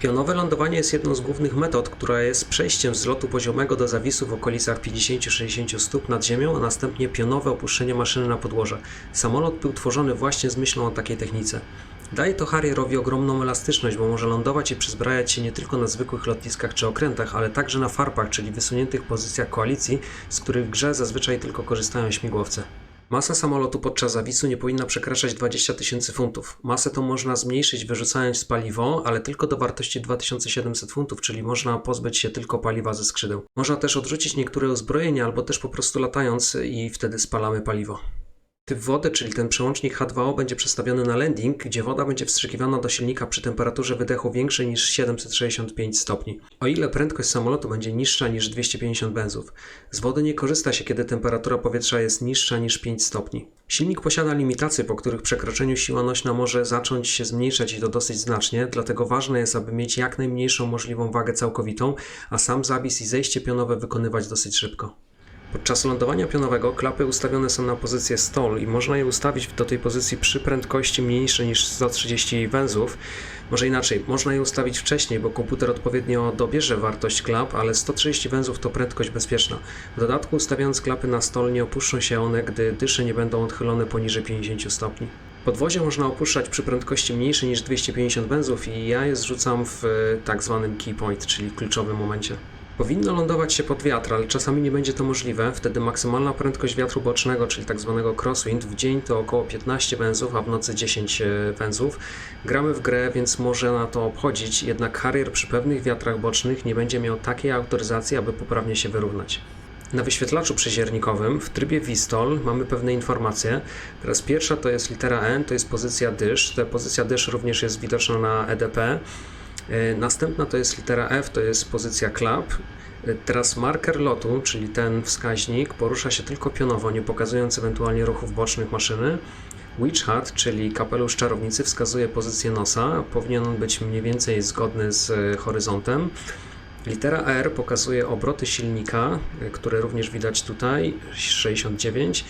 Pionowe lądowanie jest jedną z głównych metod, która jest przejściem z lotu poziomego do zawisu w okolicach 50-60 stóp nad ziemią, a następnie pionowe opuszczenie maszyny na podłoże. Samolot był tworzony właśnie z myślą o takiej technice. Daje to Harrierowi ogromną elastyczność, bo może lądować i przyzbrajać się nie tylko na zwykłych lotniskach czy okrętach, ale także na farpach, czyli wysuniętych pozycjach koalicji, z których w grze zazwyczaj tylko korzystają śmigłowce. Masa samolotu podczas zawisu nie powinna przekraczać 20 tysięcy funtów. Masę tą można zmniejszyć wyrzucając paliwo, ale tylko do wartości 2700 funtów, czyli można pozbyć się tylko paliwa ze skrzydeł. Można też odrzucić niektóre uzbrojenia albo też po prostu latając i wtedy spalamy paliwo. Typ wody, czyli ten przełącznik H2O będzie przestawiony na landing, gdzie woda będzie wstrzykiwana do silnika przy temperaturze wydechu większej niż 765 stopni. O ile prędkość samolotu będzie niższa niż 250 benzów. Z wody nie korzysta się, kiedy temperatura powietrza jest niższa niż 5 stopni. Silnik posiada limitacje, po których przekroczeniu siła nośna może zacząć się zmniejszać i to dosyć znacznie, dlatego ważne jest, aby mieć jak najmniejszą możliwą wagę całkowitą, a sam zawis i zejście pionowe wykonywać dosyć szybko. Podczas lądowania pionowego klapy ustawione są na pozycję stall i można je ustawić do tej pozycji przy prędkości mniejszej niż 130 węzłów. Może inaczej, można je ustawić wcześniej, bo komputer odpowiednio dobierze wartość klap, ale 130 węzłów to prędkość bezpieczna. W dodatku ustawiając klapy na stol nie opuszczą się one, gdy dysze nie będą odchylone poniżej 50 stopni. Podwozie można opuszczać przy prędkości mniejszej niż 250 węzłów i ja je zrzucam w e, tak zwanym key point, czyli kluczowym momencie. Powinno lądować się pod wiatr, ale czasami nie będzie to możliwe. Wtedy maksymalna prędkość wiatru bocznego, czyli tak zwanego crosswind, w dzień to około 15 węzłów, a w nocy 10 węzłów. Gramy w grę, więc może na to obchodzić, jednak Harrier przy pewnych wiatrach bocznych nie będzie miał takiej autoryzacji, aby poprawnie się wyrównać. Na wyświetlaczu przyziernikowym w trybie VSTOL mamy pewne informacje. Teraz pierwsza to jest litera N, to jest pozycja dysz. Ta pozycja dysz również jest widoczna na EDP. E, Następna to jest litera F, to jest pozycja klap. E, Teraz marker lotu, czyli ten wskaźnik, porusza się tylko pionowo, nie pokazując ewentualnie ruchów bocznych maszyny. Witch Hat, czyli kapelusz czarownicy, wskazuje pozycję nosa. Powinien on być mniej więcej zgodny z e, horyzontem. Litera R pokazuje obroty silnika, które również widać tutaj, 69.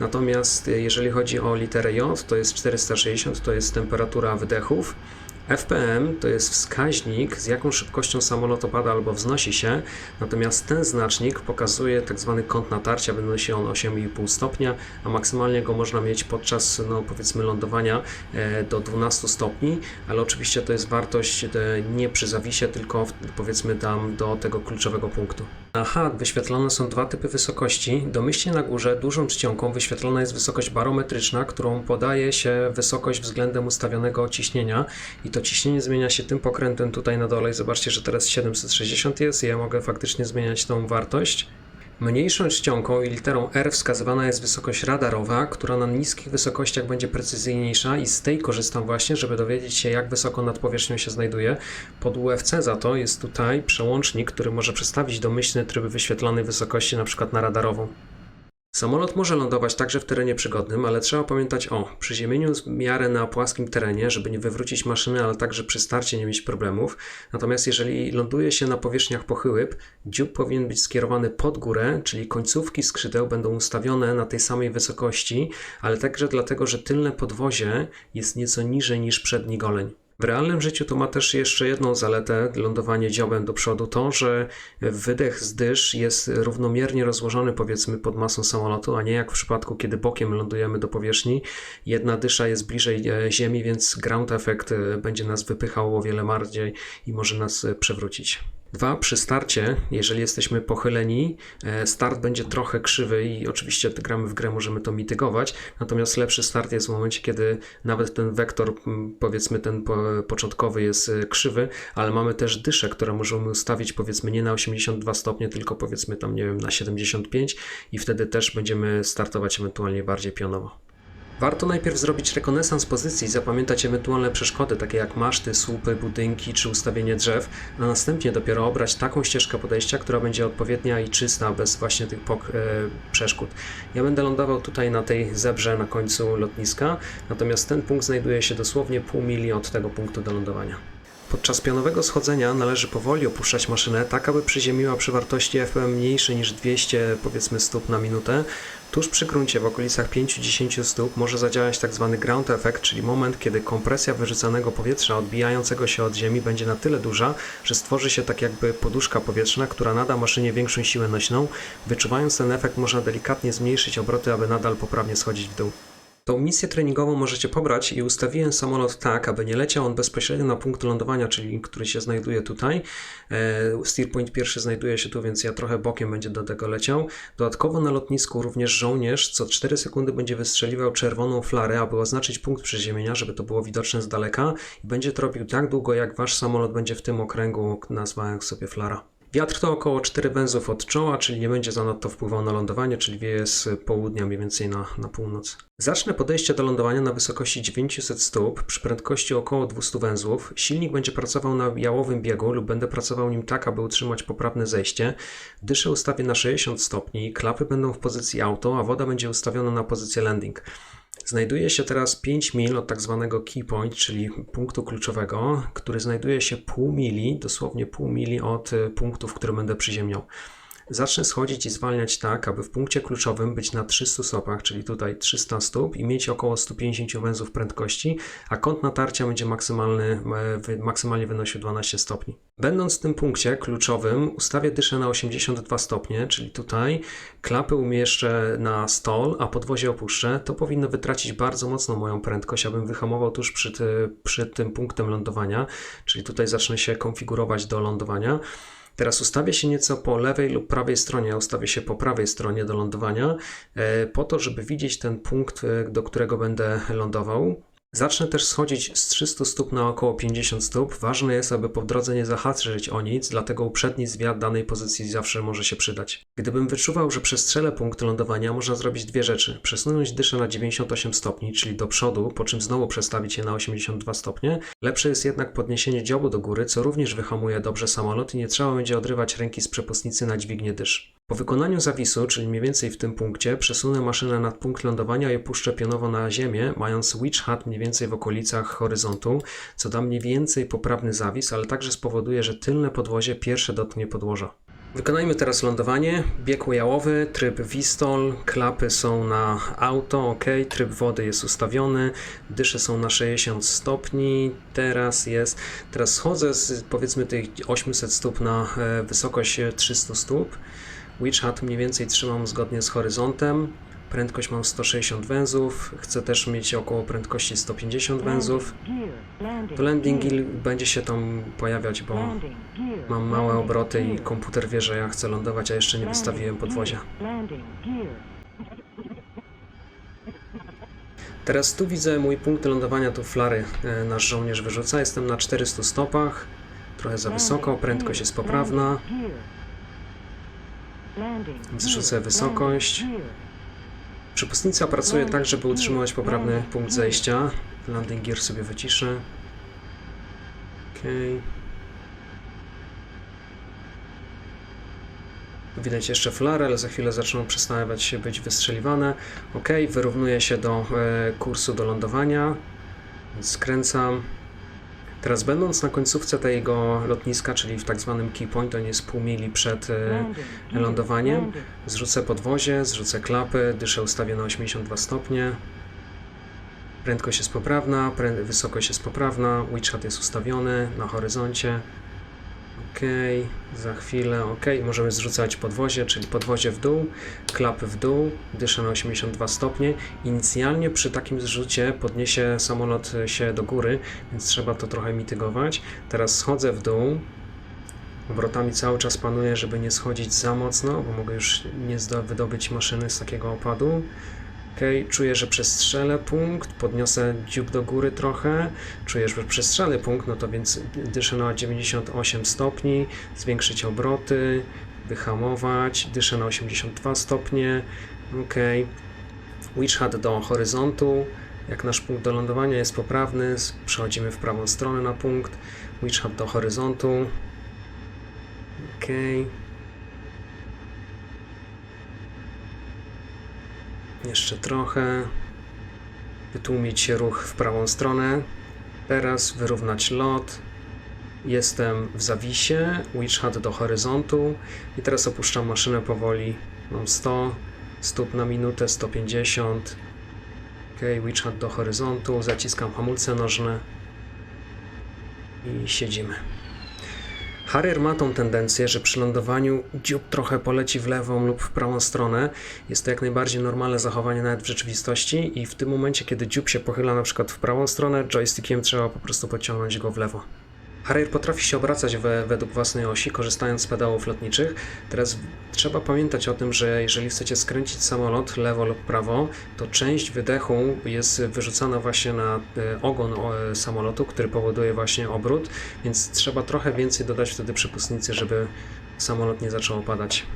Natomiast jeżeli chodzi o literę J, to jest 460, to jest temperatura wydechów. FPM to jest wskaźnik, z jaką szybkością samolot opada albo wznosi się, natomiast ten znacznik pokazuje tak zwany kąt natarcia, wynosi on 8,5 stopnia, a maksymalnie go można mieć podczas, no powiedzmy, lądowania e, do 12 stopni, ale oczywiście to jest wartość e, nie przy zawisie, tylko powiedzmy tam do tego kluczowego punktu. Na HAT wyświetlone są dwa typy wysokości. Domyślnie na górze dużą czcionką wyświetlona jest wysokość barometryczna, którą podaje się wysokość względem ustawionego ciśnienia i to ciśnienie zmienia się tym pokrętem tutaj na dole i zobaczcie, że teraz 760 jest i ja mogę faktycznie zmieniać tą wartość. Mniejszą czcionką i literą R wskazywana jest wysokość radarowa, która na niskich wysokościach będzie precyzyjniejsza i z tej korzystam właśnie, żeby dowiedzieć się jak wysoko nad powierzchnią się znajduje. Pod UFC za to jest tutaj przełącznik, który może przestawić domyślny tryb wyświetlanej wysokości na przykład na radarową. Samolot może lądować także w terenie przygodnym, ale trzeba pamiętać o przyziemieniu w miarę na płaskim terenie, żeby nie wywrócić maszyny, ale także przy starcie nie mieć problemów. Natomiast jeżeli ląduje się na powierzchniach pochyłych, dziób powinien być skierowany pod górę, czyli końcówki skrzydeł będą ustawione na tej samej wysokości, ale także dlatego, że tylne podwozie jest nieco niżej niż przedni goleń. W realnym życiu to ma też jeszcze jedną zaletę, lądowanie dziobem do przodu, to, że wydech z dysz jest równomiernie rozłożony powiedzmy pod masą samolotu, a nie jak w przypadku, kiedy bokiem lądujemy do powierzchni. Jedna dysza jest bliżej e, ziemi, więc ground effect e, będzie nas wypychał o wiele bardziej i może nas e, przewrócić. Dwa, przy starcie, jeżeli jesteśmy pochyleni, e, start będzie trochę krzywy i oczywiście gramy w grę, możemy to mitygować, natomiast lepszy start jest w momencie, kiedy nawet ten wektor, powiedzmy ten po, początkowy jest e, krzywy, ale mamy też dyszę, które możemy ustawić powiedzmy nie na 82 stopnie, tylko powiedzmy tam, nie wiem, na 75 i wtedy też będziemy startować ewentualnie bardziej pionowo. Warto najpierw zrobić rekonesans pozycji i zapamiętać ewentualne przeszkody, takie jak maszty, słupy, budynki czy ustawienie drzew, a następnie dopiero obrać taką ścieżkę podejścia, która będzie odpowiednia i czysta, bez właśnie tych pok- e, przeszkód. Ja będę lądował tutaj na tej zebrze na końcu lotniska, natomiast ten punkt znajduje się dosłownie pół mili od tego punktu do lądowania. Podczas pionowego schodzenia należy powoli opuszczać maszynę, tak aby przyziemiła przy wartości FPM mniejszej niż 200 powiedzmy stóp na minutę. Tuż przy gruncie w okolicach 5-10 stóp może zadziałać tak zwany ground effect, czyli moment, kiedy kompresja wyrzucanego powietrza odbijającego się od ziemi będzie na tyle duża, że stworzy się tak jakby poduszka powietrzna, która nada maszynie większą siłę nośną. Wyczuwając ten efekt można delikatnie zmniejszyć obroty, aby nadal poprawnie schodzić w dół. Tą misję treningową możecie pobrać i ustawiłem samolot tak, aby nie leciał on bezpośrednio na punkt lądowania, czyli który się znajduje tutaj. E, Steer point pierwszy znajduje się tu, więc ja trochę bokiem będzie do tego leciał. Dodatkowo na lotnisku również żołnierz co 4 sekundy będzie wystrzeliwał czerwoną flarę, aby oznaczyć punkt przeziemienia, żeby to było widoczne z daleka i będzie to robił tak długo, jak wasz samolot będzie w tym okręgu, nazwałem sobie flara. Wiatr to około 4 węzłów od czoła, czyli nie będzie zanadto wpływał na lądowanie, czyli wieje z południa mniej więcej na, na północ. Zacznę podejście do lądowania na wysokości 900 stóp przy prędkości około 200 węzłów. Silnik będzie pracował na jałowym biegu lub będę pracował nim tak, aby utrzymać poprawne zejście. Dyszę ustawię na 60 stopni, klapy będą w pozycji auto, a woda będzie ustawiona na pozycję landing. Znajduje się teraz 5 mil od tak zwanego key point, czyli punktu kluczowego, który znajduje się pół mili, dosłownie pół mili od y, punktu, w którym będę przyziemniał. Zacznę schodzić i zwalniać tak, aby w punkcie kluczowym być na 300 stopach, czyli tutaj 300 stóp i mieć około 150 węzłów prędkości, a kąt natarcia będzie maksymalny, e, maksymalnie wynosił 12 stopni. Będąc w tym punkcie kluczowym, ustawię dyszę na 82 stopnie, czyli tutaj klapy umieszczę na stol, a podwozie opuszczę. To powinno wytracić bardzo mocno moją prędkość, abym wyhamował tuż przed, przed tym punktem lądowania, czyli tutaj zacznę się konfigurować do lądowania. Teraz ustawię się nieco po lewej lub prawej stronie, ustawię się po prawej stronie do lądowania, e, po to, żeby widzieć ten punkt, e, do którego będę lądował. Zacznę też schodzić z 300 stóp na około 50 stóp. Ważne jest, aby po drodze nie zahaczyć o nic, dlatego uprzedni zwiat danej pozycji zawsze może się przydać. Gdybym wyczuwał, że przestrzelę punkt lądowania, można zrobić dwie rzeczy. Przesunąć dyszę na 98 stopni, czyli do przodu, po czym znowu przestawić je na 82 stopnie. Lepsze jest jednak podniesienie dziobu do góry, co również wyhamuje dobrze samolot i nie trzeba będzie odrywać ręki z przepustnicy na dźwignię dysz. Po wykonaniu zawisu, czyli mniej więcej w tym punkcie, przesunę maszynę nad punkt lądowania i opuszczę pionowo na ziemię, mając witch hat mniej więcej w okolicach horyzontu, co da mniej więcej poprawny zawis, ale także spowoduje, że tylne podwozie pierwsze dotknie podłoża. Wykonajmy teraz lądowanie. Bieg jałowy, tryb Vistol, klapy są na auto, ok, tryb wody jest ustawiony, dysze są na 60 stopni, teraz jest, teraz schodzę z powiedzmy tych 800 stóp na e, wysokość 300 stóp. Witch Hat mniej więcej trzymam zgodnie z horyzontem. Prędkość mam 160 węzłów, chcę też mieć około prędkości 150 węzłów. To landing gear będzie się tam pojawiać, bo mam małe obroty i komputer wie, że ja chcę lądować, a jeszcze nie wystawiłem podwozia. Teraz tu widzę mój punkt lądowania, tu flary e, nasz żołnierz wyrzuca. Jestem na 400 stopach, trochę za wysoko, prędkość jest poprawna. Zrzucę wysokość. Przypustnica pracuje tak, żeby utrzymywać poprawny punkt zejścia. Landing gear sobie wyciszę. Okej. Widać jeszcze flary, ale za chwilę zaczną przestawać się być wystrzeliwane. Ok, wyrównuję się do e, kursu do lądowania. Skręcam. Teraz będąc na końcówce tego lotniska, czyli w tak zwanym key point, on jest pół mili przed e, lądowaniem, zrzucę podwozie, zrzucę klapy, dyszę ustawię na 82 stopnie. Prędkość jest poprawna, wysokość jest poprawna, witch hat jest ustawiony na horyzoncie. Ok, za chwilę, ok, możemy zrzucać podwozie, czyli podwozie w dół, klapy w dół, dyszę na 82 stopnie. Inicjalnie przy takim zrzucie podniesie samolot się do góry, więc trzeba to trochę mitygować. Teraz schodzę w dół, obrotami cały czas panuję, żeby nie schodzić za mocno, bo mogę już nie wydobyć maszyny z takiego opadu. Ok, czuję, że przestrzelę punkt, podniosę dziób do góry trochę, czuję, że przestrzelę punkt, no to więc dyszę na 98 stopni, zwiększyć obroty, wyhamować, dyszę na 82 stopnie, ok. Witch hat do horyzontu, jak nasz punkt do lądowania jest poprawny, przechodzimy w prawą stronę na punkt, Witch hat do horyzontu, ok. Jeszcze trochę. Wytłumić ruch w prawą stronę. Teraz wyrównać lot. Jestem w zawisie. Witch hat do horyzontu. I teraz opuszczam maszynę powoli. Mam 100, stóp na minutę 150. Ok, witch hat do horyzontu, zaciskam hamulce nożne i siedzimy. Harrier ma tą tendencję, że przy lądowaniu dziób trochę poleci w lewą lub w prawą stronę. Jest to jak najbardziej normalne zachowanie nawet w rzeczywistości i w tym momencie, kiedy dziób się pochyla na przykład w prawą stronę, joystickiem trzeba po prostu podciągnąć go w lewo. Harrier potrafi się obracać we, według własnej osi, korzystając z pedałów lotniczych. Teraz trzeba pamiętać o tym, że jeżeli chcecie skręcić samolot lewo lub prawo, to część wydechu jest wyrzucana właśnie na e, ogon e, samolotu, który powoduje właśnie obrót, więc trzeba trochę więcej dodać wtedy przepustnicy, żeby samolot nie zaczął opadać.